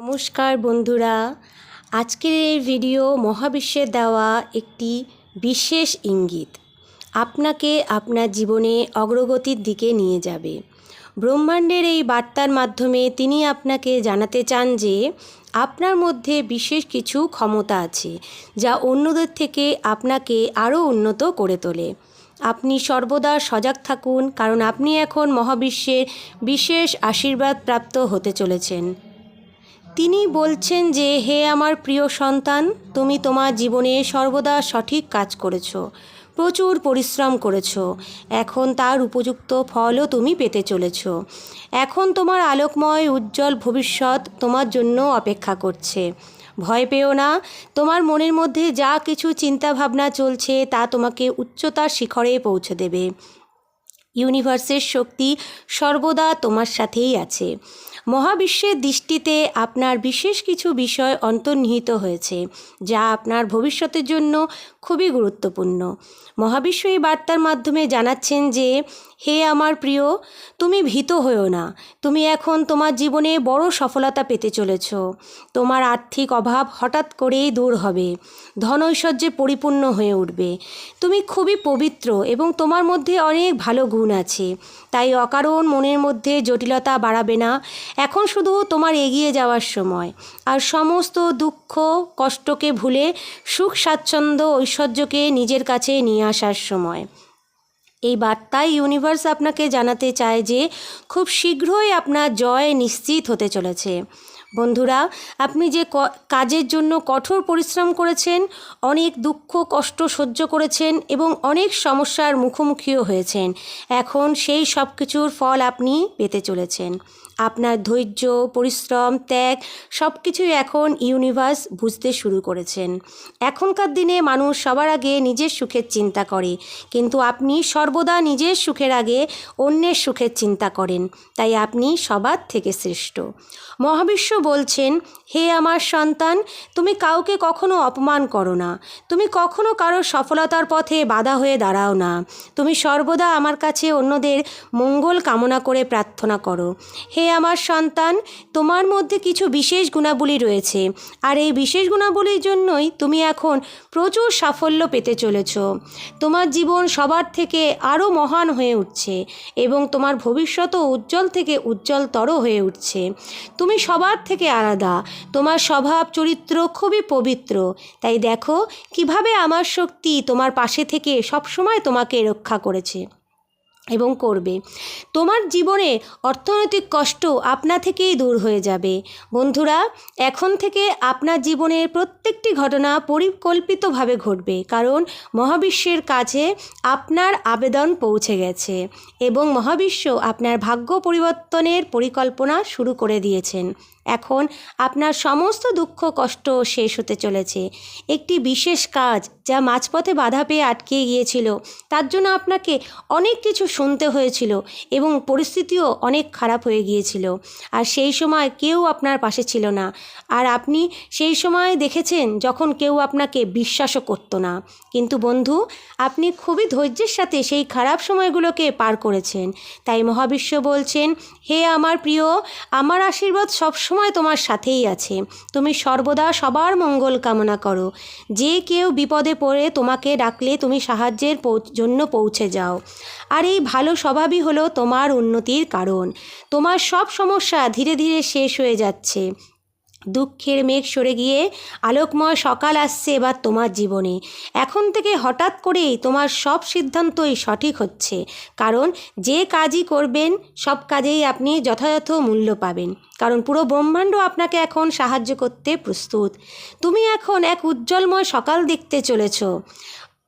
নমস্কার বন্ধুরা। আজকের এই ভিডিও মহাবিশ্বের দেওয়া একটি বিশেষ ইঙ্গিত আপনাকে আপনার জীবনে অগ্রগতির দিকে নিয়ে যাবে। ব্রহ্মাণ্ডের এই বার্তার মাধ্যমে তিনি আপনাকে জানাতে চান যে, আপনার মধ্যে বিশেষ কিছু ক্ষমতা আছে যা অন্যদের থেকে আপনাকে আরও উন্নত করে তোলে। আপনি সর্বদা সজাগ থাকুন, কারণ আপনি এখন মহাবিশ্বের বিশেষ আশীর্বাদ প্রাপ্ত হতে চলেছেন। তিনি বলছেন যে, হে আমার প্রিয় সন্তান, তুমি তোমার জীবনে সর্বদা সঠিক কাজ করেছ, প্রচুর পরিশ্রম করেছ। এখন তার উপযুক্ত ফলও তুমি পেতে চলেছ। এখন তোমার আলোকময় উজ্জ্বল ভবিষ্যৎ তোমার জন্য অপেক্ষা করছে। ভয় পেও না, তোমার মনের মধ্যে যা কিছু চিন্তাভাবনা চলছে তা তোমাকে উচ্চতার শিখরে পৌঁছে দেবে। ইউনিভার্সের শক্তি সর্বদা তোমার সাথেই আছে। মহাবিশ্বের দৃষ্টিতে আপনার বিশেষ কিছু বিষয় অন্তর্নিহিত হয়েছে, যা আপনার ভবিষ্যতের জন্য খুবই গুরুত্বপূর্ণ। মহাবিশ্ব এই বার্তার মাধ্যমে জানাচ্ছেন যে, হে আমার প্রিয়, তুমি ভীত হয়েও না। তুমি এখন তোমার জীবনে বড় সফলতা পেতে চলেছ। তোমার আর্থিক অভাব হঠাৎ করেই দূর হবে। ধন ঐশ্বর্যে পরিপূর্ণ হয়ে উঠবে। তুমি খুবই পবিত্র এবং তোমার মধ্যে অনেক ভালো গুণ আছে। তাই অকারণ মনের মধ্যে জটিলতা বাড়াবে না এখন শুধু তোমার এগিয়ে যাওয়ার সময়। আর সমস্ত দুঃখ, কষ্টকে ভুলে সুখ, স্বাচ্ছন্দ্য, ঐশ্বর্যকে নিজের কাছে নিয়ে আসার সময়। এই বার্তায় ইউনিভার্স আপনাকে জানাতে চায় যে, খুব শীঘ্রই আপনার জয় নিশ্চিত হতে চলেছে। বন্ধুরা, আপনি যে কাজের জন্য কঠোর পরিশ্রম করেছেন, অনেক দুঃখ, কষ্ট সহ্য করেছেন এবং অনেক সমস্যার মুখোমুখিও হয়েছেন, এখন সেই সব কিছুর ফল আপনি পেতে চলেছেন। আপনার ধৈর্য, পরিশ্রম, ত্যাগ সব কিছুই এখন ইউনিভার্স বুঝতে শুরু করেছেন। এখনকার দিনে মানুষ সবার আগে নিজের সুখের চিন্তা করে, কিন্তু আপনি সর্বদা নিজের সুখের আগে অন্যের সুখের চিন্তা করেন, তাই আপনি সবার থেকে শ্রেষ্ঠ। মহাবিশ্ব বলছেন, হে আমার সন্তান, তুমি কাউকে কখনো অপমান করো না। তুমি কখনো কারও সফলতার পথে বাধা হয়ে দাঁড়াও না। তুমি সর্বদা আমার কাছে অন্যদের মঙ্গল কামনা করে প্রার্থনা করো। হে আমার সন্তান, তোমার মধ্যে কিছু বিশেষ গুণাবলী রয়েছে। আর এই বিশেষ গুণাবলীর জন্যই তুমি এখন প্রচুর সাফল্য পেতে চলেছ। তোমার জীবন সবার থেকে আরও মহান হয়ে উঠছে এবং তোমার ভবিষ্যতও উজ্জ্বল থেকে উজ্জ্বলতর হয়ে উঠছে। তুমি সবার থেকে আলাদা। তোমার স্বভাব, চরিত্র খুবই পবিত্র। তাই দেখো, কীভাবে আমার শক্তি তোমার পাশে থেকে সবসময় তোমাকে রক্ষা করেছে। এবং করবে। তোমার জীবনে অর্থনৈতিক কষ্ট আপনা থেকেই দূর হয়ে যাবে। বন্ধুরা, এখন থেকে আপনার জীবনের প্রত্যেকটি ঘটনা পরিকল্পিতভাবে ঘটবে, কারণ মহাবিশ্বের কাছে আপনার আবেদন পৌঁছে গেছে এবং মহাবিশ্ব আপনার ভাগ্য পরিবর্তনের পরিকল্পনা শুরু করে দিয়েছেন। এখন আপনার সমস্ত দুঃখ, কষ্ট শেষ হতে চলেছে। একটি বিশেষ কাজ যা মাঝপথে বাধা পেয়ে আটকে গিয়েছিল, তার জন্য আপনাকে অনেক কিছু শুনতে হয়েছিল এবং পরিস্থিতিও অনেক খারাপ হয়ে গিয়েছিল। আর সেই সময় কেউ আপনার পাশে ছিল না। আর আপনি সেই সময় দেখেছেন যখন কেউ আপনাকে বিশ্বাসও করতো না। কিন্তু বন্ধু, আপনি খুবই ধৈর্যের সাথে সেই খারাপ সময়গুলোকে পার করেছেন। তাই মহাবিশ্ব বলছেন, হে আমার প্রিয়, আমার আশীর্বাদ সবসময় তোমার সাথেই আছে। তুমি সর্বদা সবার মঙ্গল কামনা করো। যে কেউ বিপদে পড়ে তোমাকে ডাকলে তুমি সাহায্যের জন্য পৌঁছে যাও। আর এই ভালো স্বভাবই হলো তোমার উন্নতির কারণ। তোমার সব সমস্যা ধীরে ধীরে শেষ হয়ে যাচ্ছে। দুঃখের মেঘ সরে গিয়ে আলোকময় সকাল আসছে এবার তোমার জীবনে। এখন থেকে হঠাৎ করেই তোমার সব সিদ্ধান্তই সঠিক হচ্ছে, কারণ যে কাজই করবেন, সব কাজেই আপনি যথাযথ মূল্য পাবেন। কারণ পুরো ব্রহ্মাণ্ড আপনাকে এখন সাহায্য করতে প্রস্তুত। তুমি এখন এক উজ্জ্বলময় সকাল দেখতে চলেছ।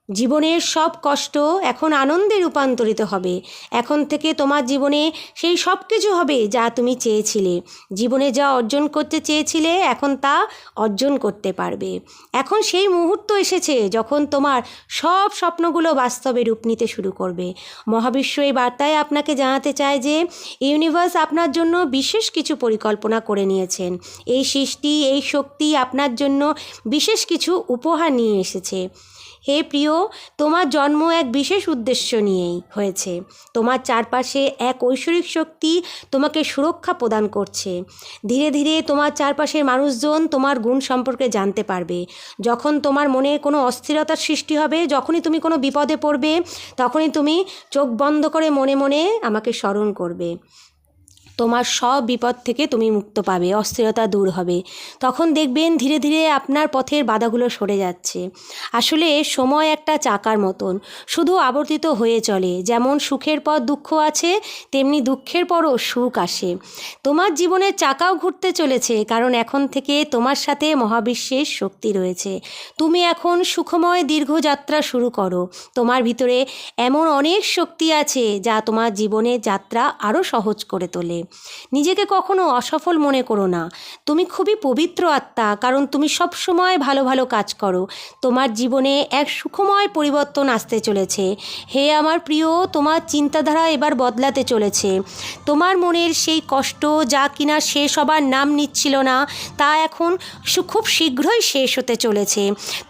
জীবনের সব কষ্ট এখন আনন্দে রূপান্তরিত হবে। এখন থেকে তোমার জীবনে সেই সব কিছু হবে যা তুমি চেয়েছিলে। জীবনে যা অর্জন করতে চেয়েছিলে, এখন তা অর্জন করতে পারবে। এখন সেই মুহূর্ত এসেছে যখন তোমার সব স্বপ্নগুলো বাস্তবে রূপ নিতে শুরু করবে। মহাবিশ্ব এই বার্তায় আপনাকে জানাতে চায় যে, ইউনিভার্স আপনার জন্য বিশেষ কিছু পরিকল্পনা করে নিয়েছেন। এই সৃষ্টি, এই শক্তি আপনার জন্য বিশেষ কিছু উপহার নিয়ে এসেছে। হে প্রিয়, তোমার জন্ম এক বিশেষ উদ্দেশ্য নিয়েই হয়েছে। তোমার চারপাশে এক ঐশ্বরিক শক্তি তোমাকে সুরক্ষা প্রদান করছে। ধীরে ধীরে তোমার চারপাশের মানুষজন তোমার গুণ সম্পর্কে জানতে পারবে। যখন তোমার মনে কোনো অস্থিরতার সৃষ্টি হবে, যখনই তুমি কোনো বিপদে পড়বে, তখনই তুমি চোখ বন্ধ করে মনে মনে আমাকে স্মরণ করবে। তোমার সব বিপদ থেকে তুমি মুক্ত পাবে, অস্থিরতা দূর হবে। তখন দেখবেন ধীরে ধীরে আপনার পথের বাধাগুলো সরে যাচ্ছে। আসলে সময় একটা চাকার মতন, শুধু আবর্তিত হয়ে চলে। যেমন সুখের পর দুঃখ আছে, তেমনি দুঃখের পরও সুখ আসে। তোমার জীবনের চাকাও ঘুরতে চলেছে, কারণ এখন থেকে তোমার সাথে মহাবিশ্বের শক্তি রয়েছে। তুমি এখন সুখময় দীর্ঘযাত্রা শুরু করো। তোমার ভিতরে এমন অনেক শক্তি আছে, যা তোমার জীবনের যাত্রা আরও সহজ করে তোলে। নিজেকে কখনো অসফল মনে করো না। তুমি খুবই পবিত্র আত্মা, কারণ তুমি সব সময় ভালো ভালো কাজ করো। তোমার জীবনে এক সুখময় পরিবর্তন আসতে চলেছে। হে আমার প্রিয়, তোমার চিন্তাধারা এবার বদলাতে চলেছে। তোমার মনের সেই কষ্ট যা কিনা শেষ হবার নাম নিচ্ছিল না, তা এখন খুব শীঘ্রই শেষ হতে চলেছে।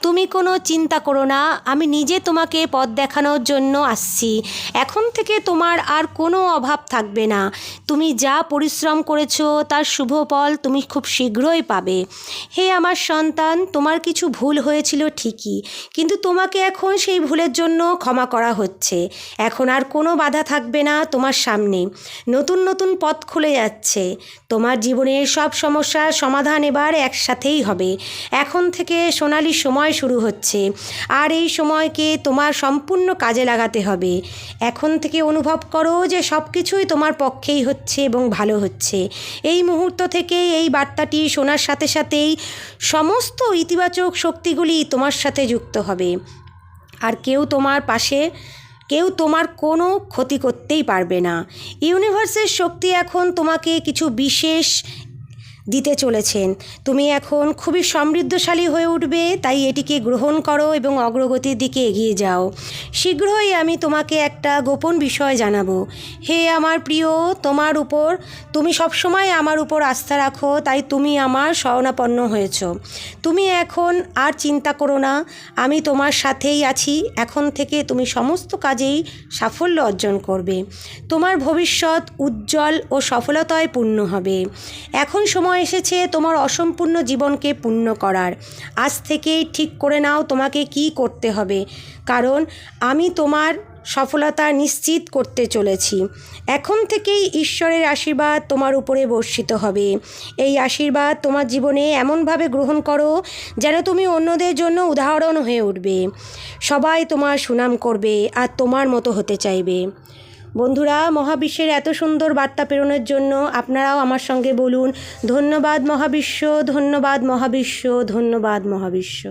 তুমি কোনো চিন্তা করো না, আমি নিজে তোমাকে পথ দেখানোর জন্য আসছি। এখন থেকে তোমার আর কোনো অভাব থাকবে না। তুমি যা পরিশ্রম করেছ, তার শুভ ফল তুমি খুব শীঘ্রই পাবে। হে আমার সন্তান, তোমার কিছু ভুল হয়েছিল ঠিকই, কিন্তু তোমাকে এখন সেই ভুলের জন্য ক্ষমা করা হচ্ছে। এখন আর কোনো বাধা থাকবে না তোমার সামনে। নতুন নতুন পথ খুলে যাচ্ছে। তোমার জীবনের সব সমস্যার সমাধান এবার একসাথেই হবে। এখন থেকে সোনালি সময় শুরু হচ্ছে। আর এই সময়কে তোমার সম্পূর্ণ কাজে লাগাতে হবে। এখন থেকে অনুভব করো যে সব কিছুই তোমার পক্ষেই হচ্ছে এবং ভালো হচ্ছে। এই মুহূর্ত থেকে এই বার্তাটি শোনার সাথে সাথেই সমস্ত ইতিবাচক শক্তিগুলি তোমার সাথে যুক্ত হবে। আর কেউ তোমার পাশে, কেউ তোমার কোনো ক্ষতি করতেই পারবে না। ইউনিভার্সের শক্তি এখন তোমাকে কিছু বিশেষ দিতে চলেছেন। তুমি এখন খুবই সমৃদ্ধশালী হয়ে উঠবে, তাই এটিকে গ্রহণ করো এবং অগ্রগতির দিকে এগিয়ে যাও। শীঘ্রই আমি তোমাকে একটা গোপন বিষয় জানাব। হে আমার প্রিয়, তোমার উপর, তুমি সবসময় আমার উপর আস্থা রাখো, তাই তুমি আমার শরণাপন্ন হয়েছ। তুমি এখন আর চিন্তা করো না, আমি তোমার সাথেই আছি, এখন থেকে তুমি সমস্ত কাজেই সাফল্য অর্জন করবে। তোমার ভবিষ্যৎ উজ্জ্বল ও সফলতায় পূর্ণ হবে। এখন সময় এসেছে তোমার অসম্পূর্ণ জীবনকে পূর্ণ করার। আজ থেকেই ঠিক করে নাও তোমাকে কি করতে হবে। কারণ আমি তোমার সফলতা নিশ্চিত করতে চলেছি। এখন থেকেই ঈশ্বরের আশীর্বাদ তোমার উপরে বর্ষিত হবে। এই আশীর্বাদ তোমার জীবনে এমনভাবে গ্রহণ করো যেন তুমি অন্যদের জন্য উদাহরণ হয়ে উঠবে। সবাই তোমার সুনাম করবে আর তোমার মতো হতে চাইবে। বন্ধুরা, মহাবিশ্বের এত সুন্দর বার্তা প্রেরণের জন্য আপনারাও আমার সঙ্গে বলুন, ধন্যবাদ মহাবিশ্ব ধন্যবাদ মহাবিশ্ব ধন্যবাদ মহাবিশ্ব।